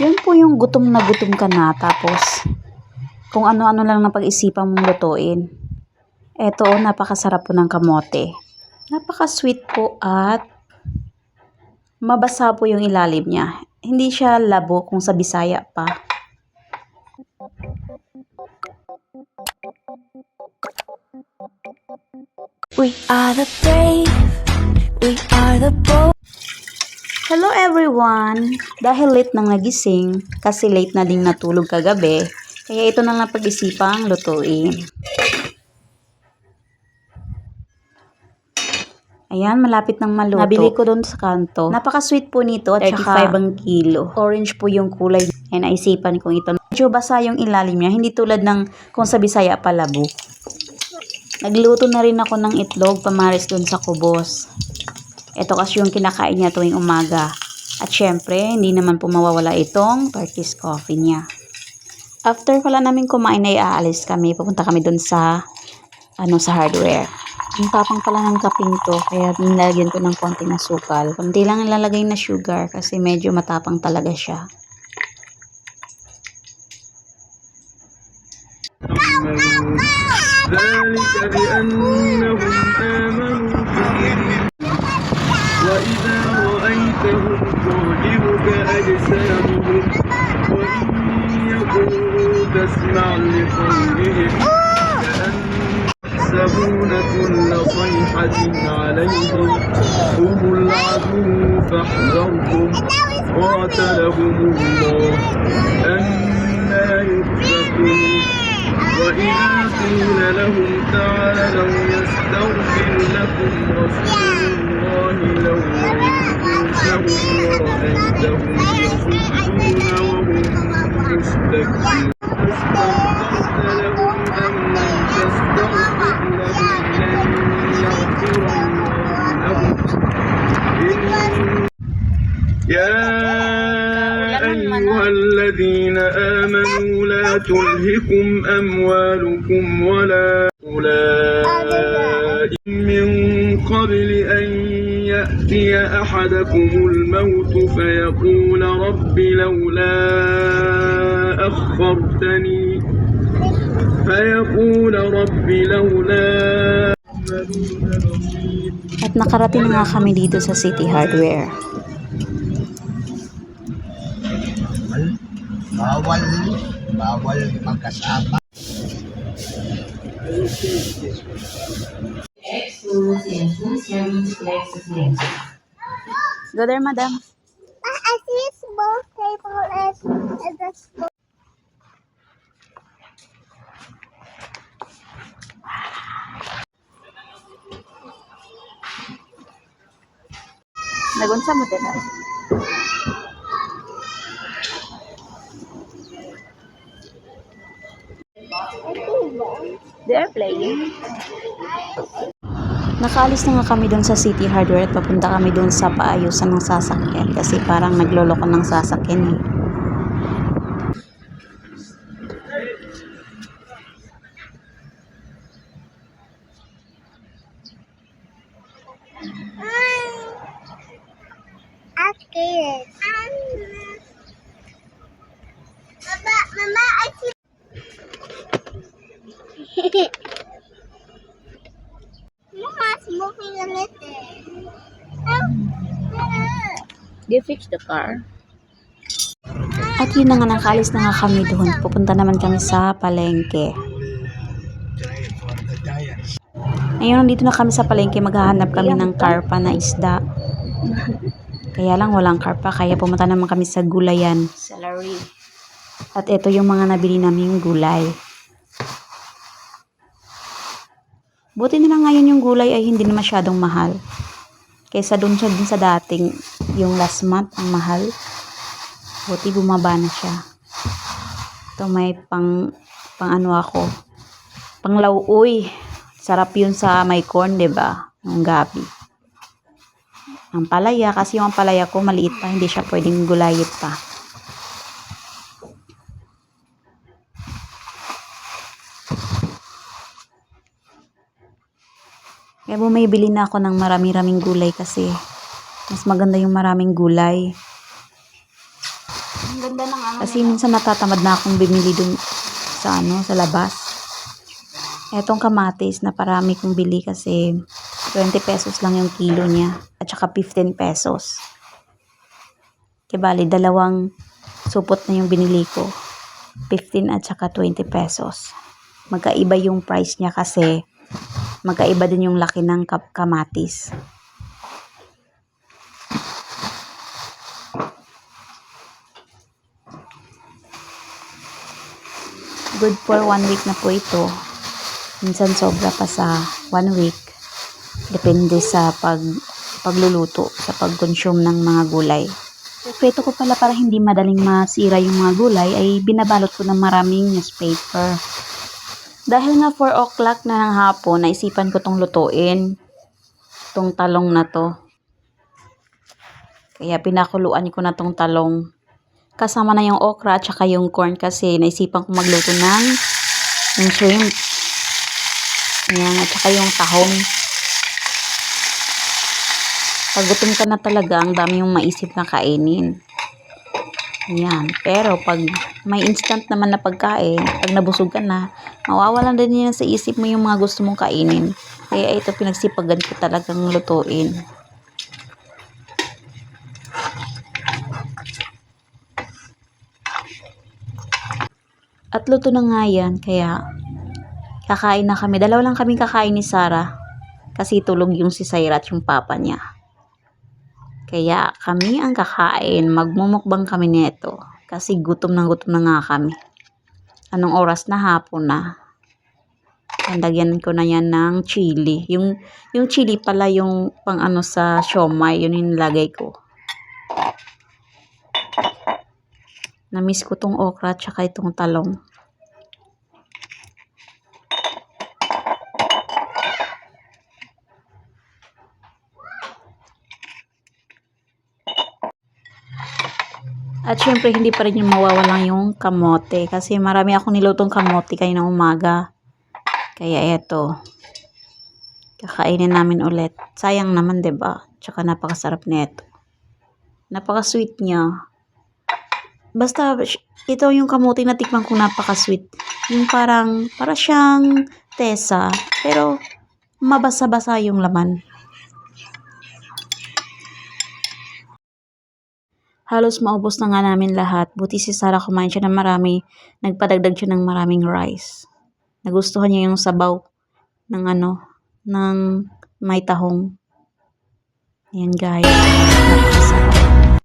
Yun po yung gutom na gutom ka na tapos kung ano-ano lang na pag-isipan mong lutuin. Eto, oh, napakasarap po ng kamote. Napaka-sweet po at mabasa po yung ilalim niya. Hindi siya labo kung sa Bisaya pa. We are the brave, we are the bold. Hello everyone! Dahil late nang nagising, kasi late na ding natulog kagabi, kaya ito na lang pag-isipang lutuin. Ayan, malapit nang maluto. Nabili ko doon sa kanto. Napaka-sweet po nito at 35 ang kilo. Orange po yung kulay. Kaya naisipan kong ito. Medyo basa yung ilalim niya, hindi tulad ng kung sa Bisaya palabo. Nagluto na rin ako ng itlog pamaris doon sa kubos. Ito kasi yung kinakain niya tuwing umaga. At syempre, hindi naman po mawawala itong Turkish coffee niya. After pala namin kumain ay aalis kami. Pupunta kami doon sa ano sa hardware. Ang tapang pala ng kaping to, kaya nilagyan ko ng konting asukal. Kunti lang ilalagay na sugar kasi medyo matapang talaga siya. ذلك بأنهم آمنوا به وإذا رأيتهم تعجبك أجسامهم. وإن يقولوا تسمع لقولهم يحسبون كل صيحة عليهم. هم العدو فاحذرهم. قاتلهم الله أنا يؤفكون وإذا قيل لهم تعالوا يستغفر لكم رسول الله لووا رؤوسهم ورأيتهم يصدون وهم مستكبرون أستغفرت لهم أم لم تستغفر لهم لن يغفر الله لهم يا أيها الذين آمنوا لا تلهكم أموالكم ولا أولئك من قبل يأتي أحدكم الموت فيقول رب لولا أخرتني فيقول رب لولا At nakarating na nga kami dito sa City Hardware. bawal bawal magkasama Go there, madam. I see a small table and, and a small Nagunsa mo din. They are playing. Nakaalis na nga kami doon sa City Hardware at papunta kami doon sa paayusan ng sasakyan kasi parang nagloloko ng sasakyan eh. They fix the car. At yun na nga, nakaalis na nga kami doon. Pupunta naman kami sa palengke. Ngayon, nandito na kami sa palengke. Maghahanap kami ng karpa na isda. Kaya lang walang karpa, kaya pumunta naman kami sa gulayan. Celery. At ito yung mga nabili naming gulay. Buti na lang ngayon yung gulay ay hindi na masyadong mahal. Kaysa dun sa, dun sa dating, yung last month, ang mahal. Buti bumaba na siya. Ito may pang, pang ano ako. Pang lauoy. Sarap yun sa may corn, ba? Ang gabi. Ang palaya, kasi yung palaya ko maliit pa, hindi siya pwedeng gulayit pa. Kaya bumibili na ako ng marami-raming gulay kasi mas maganda yung maraming gulay. Ang ganda ng ano. Kasi minsan natatamad na akong bumili dun sa ano, sa labas. Etong kamatis na parami kong bili kasi 20 pesos lang yung kilo niya at saka 15 pesos. Kaya bali, dalawang supot na yung binili ko. 15 at saka 20 pesos. Magkaiba yung price niya kasi magkaiba din yung laki ng kap kamatis. Good for one week na po ito. Minsan sobra pa sa one week. Depende sa pag pagluluto, sa pag-consume ng mga gulay. Sekreto ko pala para hindi madaling masira yung mga gulay ay binabalot ko ng maraming newspaper. Dahil nga 4 o'clock na ng hapon, naisipan ko tong lutuin. Tong talong na to. Kaya pinakuluan ko na tong talong. Kasama na yung okra at saka yung corn kasi naisipan ko magluto ng yung shrimp. Ayan, at saka yung tahong. Pag gutom ka na talaga, ang dami yung maisip na kainin. Ayan. Pero pag may instant naman na pagkain, pag nabusog ka na, mawawalan din yan sa isip mo yung mga gusto mong kainin. Kaya ito pinagsipagan ko talagang lutuin. At luto na nga yan, kaya kakain na kami. Dalawa lang kami kakain ni Sarah kasi tulog yung si Syra at yung papa niya. Kaya kami ang kakain, magmumukbang kami nito kasi gutom na gutom na nga kami. Anong oras na hapon na. Lagyan ko na yan ng chili. Yung, yung chili pala yung pang ano sa siomay, yun yung nilagay ko. Namiss ko tong okra at saka itong talong. At syempre, hindi pa rin yung mawawalan yung kamote. Kasi marami akong nilutong kamote kayo ng umaga. Kaya eto. Kakainin namin ulit. Sayang naman, ba? Tsaka napakasarap nito. Napaka-sweet niya. Basta, ito yung kamote na tikman ko napaka-sweet. Yung parang, para siyang tesa. Pero, mabasa-basa yung laman. Halos maubos na nga namin lahat. Buti si Sarah kumain siya ng marami. Nagpadagdag siya ng maraming rice. Nagustuhan niya yung sabaw ng ano, ng may tahong. Ayan guys.